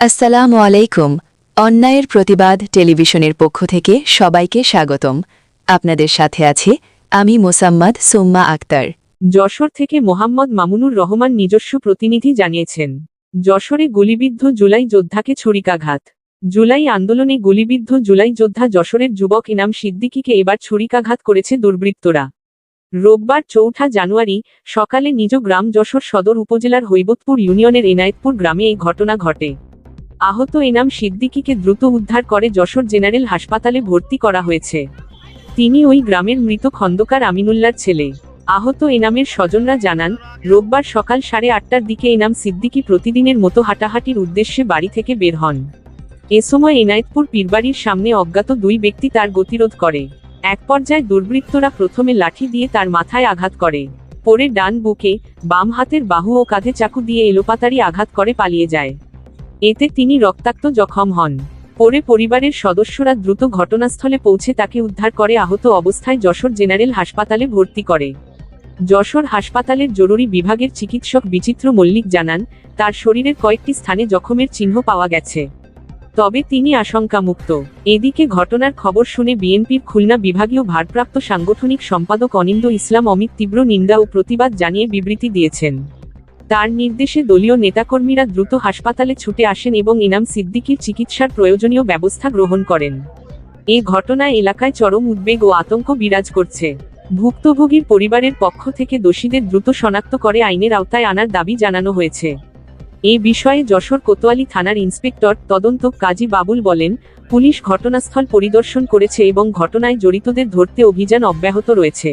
আসসালামু আলাইকুম। অন্যায়ের প্রতিবাদ টেলিভিশনের পক্ষ থেকে সবাইকে স্বাগতম। আপনাদের সাথে আছে আমি মোসাম্মদ সুম্মা আক্তার। যশোর থেকে মোহাম্মদ মামুনুর রহমান নিজস্ব প্রতিনিধি জানিয়েছেন, যশোরে গুলিবিদ্ধ জুলাই যোদ্ধাকে ছুরিকাঘাত জুলাই আন্দোলনে গুলিবিদ্ধ জুলাই যোদ্ধা যশোরের যুবক ইনাম সিদ্দিকীকে এবার ছুরিকাঘাত করেছে দুর্বৃত্তরা। রোববার চৌঠা জানুয়ারি সকালে নিজ গ্রাম যশোর সদর উপজেলার হৈবতপুর ইউনিয়নের এনায়েতপুর গ্রামে এই ঘটনা ঘটে। আহত এনাম সিদ্দিকীকে দ্রুত উদ্ধার করে যশোর জেনারেল হাসপাতালে ভর্তি করা হয়েছে। তিনি ওই গ্রামের মৃত খন্দকার আমিনুল্লার ছেলে। আহত এনামের স্বজনরা জানান, রোববার সকাল সাড়ে আটটার দিকে এনাম সিদ্দিকী প্রতিদিনের মতো হাঁটাহাঁটির উদ্দেশ্যে বাড়ি থেকে বের হন। এ সময় এনায়েতপুর পীরবাড়ির সামনে অজ্ঞাত দুই ব্যক্তি তার গতিরোধ করে। এক পর্যায়ে দুর্বৃত্তরা প্রথমে লাঠি দিয়ে তার মাথায় আঘাত করে। পরে ডান বুকে, বাম হাতের বাহু ও কাঁধে চাকু দিয়ে এলোপাতারি আঘাত করে পালিয়ে যায়। এতে তিনি রক্তাক্ত জখম হন। পরে পরিবারের সদস্যরা দ্রুত ঘটনাস্থলে পৌঁছে তাকে উদ্ধার করে আহত অবস্থায় যশোর জেনারেল হাসপাতালে ভর্তি করে। যশোর হাসপাতালের জরুরি বিভাগের চিকিৎসক বিচিত্র মল্লিক জানান, তার শরীরের কয়েকটি স্থানে জখমের চিহ্ন পাওয়া গেছে। তবে তিনি আশঙ্কামুক্ত। এদিকে ঘটনার খবর শুনে বিএনপির খুলনা বিভাগীয় ভারপ্রাপ্ত সাংগঠনিক সম্পাদক অনিন্দ ইসলাম অমিত তীব্র নিন্দা ও প্রতিবাদ জানিয়ে বিবৃতি দিয়েছেন। তার নির্দেশে দলীয় নেতাকর্মীরা দ্রুত হাসপাতালে ছুটে আসেন এবং ইনাম সিদ্দিকির চিকিৎসার প্রয়োজনীয় ব্যবস্থা গ্রহণ করেন। এ ঘটনায় এলাকায় চরম উদ্বেগ ও আতঙ্ক বিরাজ করছে। ভুক্তভোগীর পরিবারের পক্ষ থেকে দোষীদের দ্রুত শনাক্ত করে আইনের আওতায় আনার দাবি জানানো হয়েছে। এ বিষয়ে যশোর কোতোয়ালি থানার ইন্সপেক্টর তদন্ত কাজী বাবুল বলেন, পুলিশ ঘটনাস্থল পরিদর্শন করেছে এবং ঘটনায় জড়িতদের ধরতে অভিযান অব্যাহত রয়েছে।